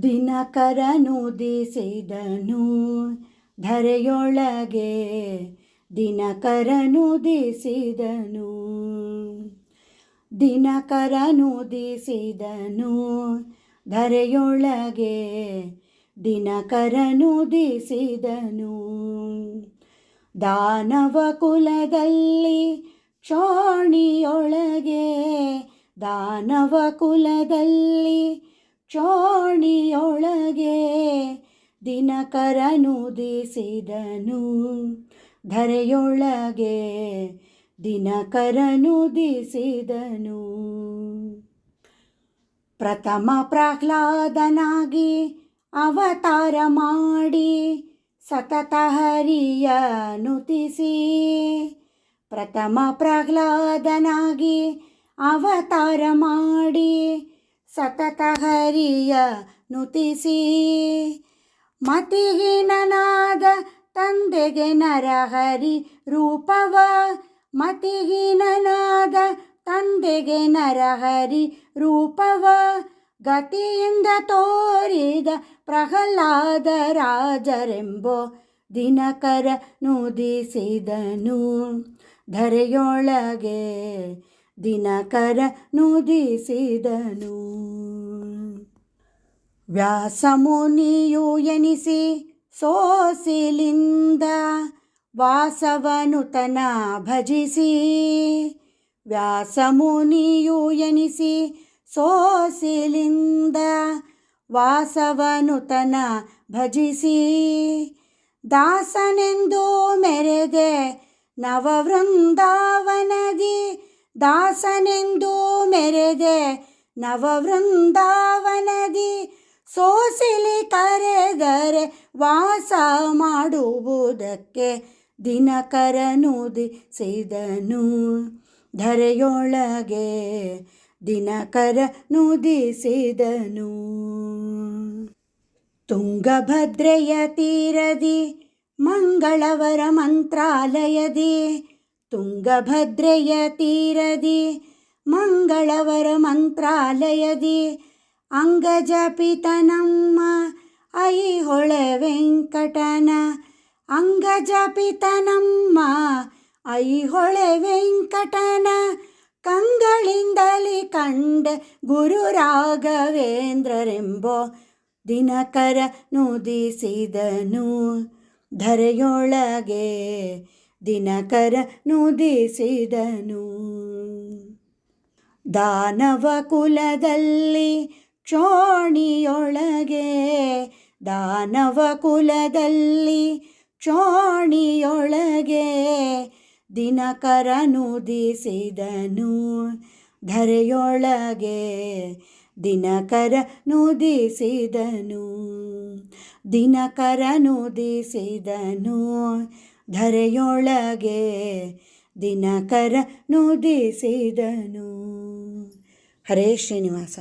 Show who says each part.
Speaker 1: ದಿನಕರನುದಿಸಿದನು ಧರೆಯೊಳಗೆ ದಿನಕರನುದಿಸಿದನು ದಿನಕರನುದಿಸಿದನು ಧರೆಯೊಳಗೆ ದಿನಕರನುದಿಸಿದನು ದಾನವ ಕುಲದಲ್ಲಿ ಕ್ಷೋಣಿಯೊಳಗೆ ದಾನವ ಕುಲದಲ್ಲಿ ಕ್ಷೋಣಿಯೊಳಗೆ ದಿನಕರನುದಿಸಿದನು ಧರೆಯೊಳಗೆ ದಿನಕರನುದಿಸಿದನು ಪ್ರಥಮ ಪ್ರಹ್ಲಾದನಾಗಿ ಅವತಾರ ಮಾಡಿ ಸತತ ಹರಿಯ ನುತಿಸಿ ಪ್ರಥಮ ಪ್ರಹ್ಲಾದನಾಗಿ ಅವತಾರ ಮಾಡಿ ಸತತ ಹರಿಯ ನುತಿಸಿ, ಮತಿಹೀನನಾದ ತಂದೆಗೆ ನರಹರಿ ರೂಪವ, ಮತಿಹೀನನಾದ ತಂದೆಗೆ ನರಹರಿ ರೂಪವ, ಗತಿಯಿಂದ ತೋರಿದ ಪ್ರಹ್ಲಾದ ರಾಜರೆಂಬೋ ದಿನಕರ ನುದಿಸಿದನು. ಧರೆಯೊಳಗೆ ದಿನಕರ ನುದಿಸಿದನು ವ್ಯಾಸಮುನಿಯು ಎನಿಸಿ ಸೋಸಿಲಿಂದ ವಾಸವನುತನ ಭಜಿಸಿ, ವ್ಯಾಸಮುನಿಯು ಎನಿಸಿ ಸೋಸಿಲಿಂದ ವಾಸವನುತನ ಭಜಿಸಿ, ದಾಸನೆಂದು ಮೆರೆದೆ ನವವೃಂದಾವನದಿ ದಾಸನೆಂದು ಮೆರೆದೆ ನವವೃಂದಾವನದಿ ಸೋಸಿಲಿ ಕರೆದರೆ ವಾಸ ಮಾಡುವುದಕ್ಕೆ ದಿನಕರನುದಿಸಿದನು ಧರೆಯೊಳಗೆ ದಿನಕರ ದಿಸಿದನು ತುಂಗಭದ್ರೆಯ ತೀರದಿ ಮಂಗಳವರ ಮಂತ್ರಾಲಯದಿ ತುಂಗಭದ್ರೆಯ ತೀರದಿ ಮಂಗಳವರ ಮಂತ್ರಾಲಯದಿ, ಅಂಗಜಪಿತನಮ್ಮ ಐಹೊಳೆ ವೆಂಕಟನ, ಅಂಗಜಪಿತನಮ್ಮ ಐಹೊಳೆ ವೆಂಕಟನ, ಕಂಗಳಿಂದಲಿ ಕಂಡ ಗುರು ರಾಘವೇಂದ್ರರೆಂಬೋ ದಿನಕರ ನುದಿಸಿದನು. ಧರೆಯೊಳಗೆ ದಿನಕರ ನುದಿಸಿದನು ದಾನವ ಕುಲದಲ್ಲಿ ಕ್ಷೋಣಿಯೊಳಗೆ, ದಾನವ ಕುಲದಲ್ಲಿ ಕ್ಷೋಣಿಯೊಳಗೆ ದಿನಕರ ನುದಿಸಿದನು ಧರೆಯೊಳಗೆ ದಿನಕರ ನುದಿಸಿದನು ದಿನಕರ ನುದಿಸಿದನು ಧರೆಯೊಳಗೆ ದಿನಕರ ನುದಿಸಿದನು. ಹರೇ ಶ್ರೀನಿವಾಸ.